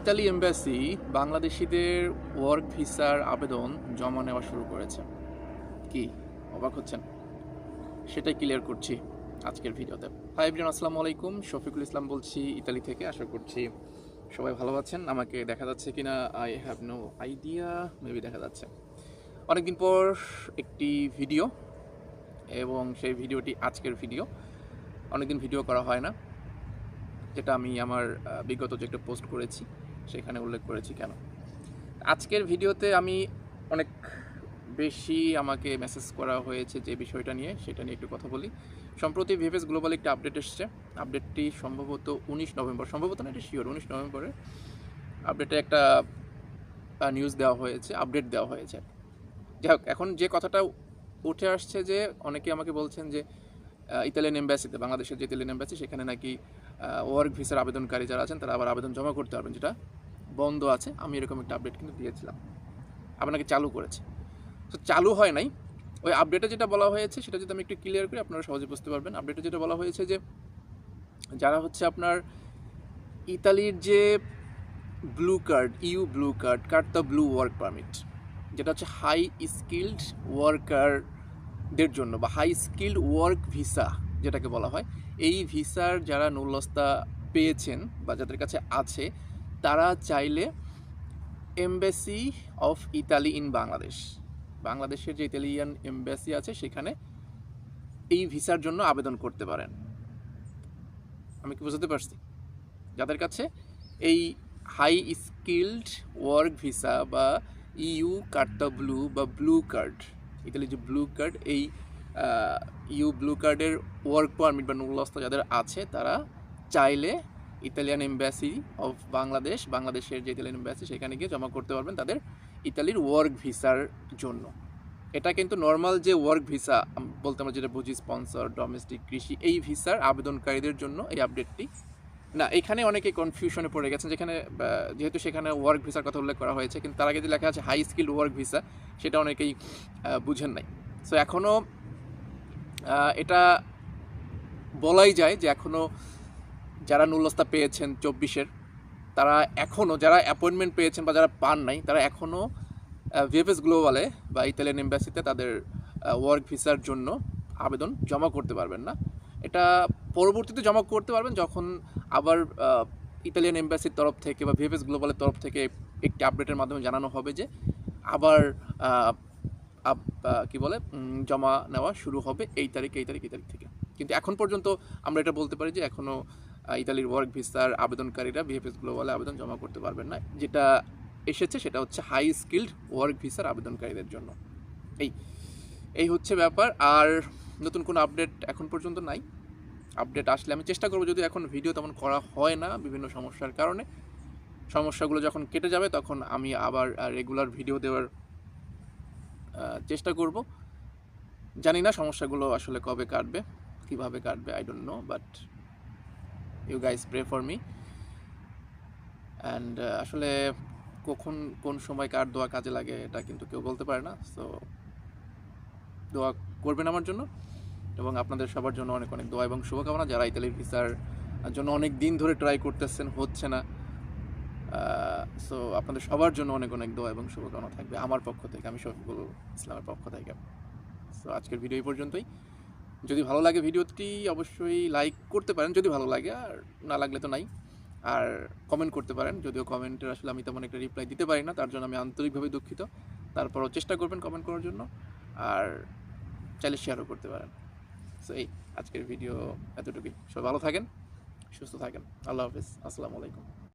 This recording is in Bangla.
ইতালি এম্বাসি বাংলাদেশিদের ওয়ার্ক ভিসার আবেদন জমা নেওয়া শুরু করেছে। কি? অবাক হচ্ছেন? সেটাই ক্লিয়ার করছি আজকের ভিডিওতে। হাই এভরিওয়ান আসসালামু আলাইকুম। শফিকুল ইসলাম বলছি ইতালি থেকে, আশা করছি সবাই ভালো আছেন। আমাকে দেখা যাচ্ছে কিনা I have no idea maybe দেখা যাচ্ছে। অনেকদিন পর একটি ভিডিও, এবং সেই ভিডিওটি আজকের ভিডিও। অনেকদিন ভিডিও করা হয় না, যেটা আমি আমার বিগত যে একটা পোস্ট করেছি সেখানে উল্লেখ করেছি কেন? আজকের ভিডিওতে আমি অনেক বেশি আমাকে মেসেজ করা হয়েছে যে বিষয়টা নিয়ে, সেটা নিয়ে একটু কথা বলি। সম্প্রতি ভিভেস গ্লোবাল একটা আপডেট এসছে। আপডেটটি সম্ভবত উনিশ নভেম্বর। সম্ভবত না, এটা শিওর উনিশ নভেম্বরে আপডেটে একটা নিউজ দেওয়া হয়েছে আপডেট দেওয়া হয়েছে। যাই হোক এখন যে কথাটা উঠে আসছে যে অনেকে আমাকে বলছেন যে ইতালিয়ান এম্বাসিতে বাংলাদেশের যে ইতালিয়ান এম্বাসি সেখানে নাকি ওয়ার্ক ভিসার আবেদনকারী যারা আছেন, তারা আবার আবেদন জমা করতে পারবেন, যেটা বন্ধ আছে, আমি এরকম একটা আপডেট কিন্তু দিয়েছিলাম। আপনাকে চালু করেছে। তো চালু হয় নাই। ওই আপডেটে যেটা বলা হয়েছে, সেটা যদি আমি একটু ক্লিয়ার করি, আপনারা সহজে বুঝতে পারবেন। আপডেটে যেটা বলা হয়েছে যে, যারা হচ্ছে আপনার ইতালির যে blue card EU blue card card the blue work permit যেটা হচ্ছে হাই স্কিল্ড ওয়ার্কারদের জন্য, বা হাই স্কিল্ড ওয়ার্ক ভিসা যেটাকে বলা হয়, এই ভিসার যারা নুলস্তা পেয়েছেন, বা যাদের কাছে আছে তারা চাইলে embassy of Italy in Bangladesh বাংলাদেশের যে ইতালিয়ান এমবাসি আছে সেখানে এই ভিসার জন্য আবেদন করতে পারেন। আমি কি বুঝতে পারছি? যাদের কাছে এই হাই স্কিল্ড ওয়ার্ক ভিসা বা ইউ কার্ডটা ব্লু বা ব্লু কার্ড ইতালি যে ব্লু কার্ড এই ইউ ব্লু কার্ডের ওয়ার্ক পারমিট বা নুলস্তা যাদের আছে, তারা চাইলে ইতালিয়ান এম্বাসি অফ বাংলাদেশ, বাংলাদেশের যে ইতালিয়ান এম্বাসি, সেখানে গিয়ে জমা করতে পারবেন তাদের ইতালির ওয়ার্ক ভিসার জন্য। এটা কিন্তু নর্মাল যে ওয়ার্ক ভিসা বলতে আমরা যেটা বুঝি স্পন্সর ডোমেস্টিক কৃষি, এই ভিসার আবেদনকারীদের জন্য এই আপডেটটি না, এখানে অনেকে কনফিউশনে পড়ে গেছেন যেখানে যেহেতু সেখানে ওয়ার্ক ভিসার কথা উল্লেখ করা হয়েছে, কিন্তু তার আগে যে লেখা আছে হাই স্কিল ওয়ার্ক ভিসা সেটা অনেকেই বুঝেন নাই। সো এখনও এটা বলাই যায় যে এখনও যারা নুলস্তা পেয়েছেন চব্বিশের, তারা এখনও যারা অ্যাপয়েন্টমেন্ট পেয়েছেন বা যারা পান নাই, তারা এখনও ভিএফএস গ্লোবালে বা ইতালিয়ান এম্বাসিতে তাদের ওয়ার্ক ভিসার জন্য আবেদন জমা করতে পারবেন না। এটা পরবর্তীতে জমা করতে পারবেন যখন আবার ইতালিয়ান এম্বাসির তরফ থেকে বা ভিএফএস গ্লোবালের তরফ থেকে একটি আপডেটের মাধ্যমে জানানো হবে যে আবার কি বলে জমা নেওয়া শুরু হবে এই তারিখ এই তারিখ এই তারিখ থেকে। কিন্তু এখন পর্যন্ত আমরা এটা বলতে পারি যে এখনও ইতালির ওয়ার্ক ভিসার আবেদনকারীরা ভিএফএস গ্লোবালে আবেদন জমা করতে পারবেন না। যেটা এসেছে সেটা হচ্ছে হাই স্কিল্ড ওয়ার্ক ভিসার আবেদনকারীদের জন্য। এই এই হচ্ছে ব্যাপার। আর নতুন কোনো আপডেট এখন পর্যন্ত নাই। আপডেট আসলে আমি চেষ্টা করব যদি এখন ভিডিও তেমন করা হয় না বিভিন্ন সমস্যার কারণে। সমস্যাগুলো যখন কেটে যাবে তখন আমি আবার রেগুলার ভিডিও দেওয়ার চেষ্টা করব। জানি না সমস্যাগুলো আসলে কবে কাটবে, কীভাবে কাটবে I don't know but you guys pray for me and আসলে কখন কোন সময় কার দোয়া কাজে লাগে এটা কিন্তু কেউ বলতে পারে না সো দোয়া করবেন আমার জন্য এবং আপনাদের সবার জন্য অনেক অনেক দোয়া এবং শুভকামনা। যারা ইতালির ভিসার জন্য অনেক দিন ধরে ট্রাই করতেছেন, হচ্ছে না সো আপনাদের সবার জন্য অনেক অনেক দোয়া এবং শুভকামনা থাকবে আমার পক্ষ থেকে, আমি শফিকুল ইসলামের পক্ষ থেকে। সো আজকের ভিডিও এই পর্যন্তই। যদি ভালো লাগে ভিডিওটি, অবশ্যই লাইক করতে পারেন যদি ভালো লাগে, আর না লাগলে তো নাই। আর কমেন্ট করতে পারেন, যদিও কমেন্টের আসলে আমি তেমন একটা রিপ্লাই দিতে পারি না, তার জন্য আমি আন্তরিকভাবে দুঃখিত। তারপরও চেষ্টা করবেন কমেন্ট করার জন্য, আর চাইলে শেয়ারও করতে পারেন। সো এই আজকের ভিডিও এতটুকুই। সব ভালো থাকেন, সুস্থ থাকেন। আল্লাহ হাফিজ। আসসালামু আলাইকুম।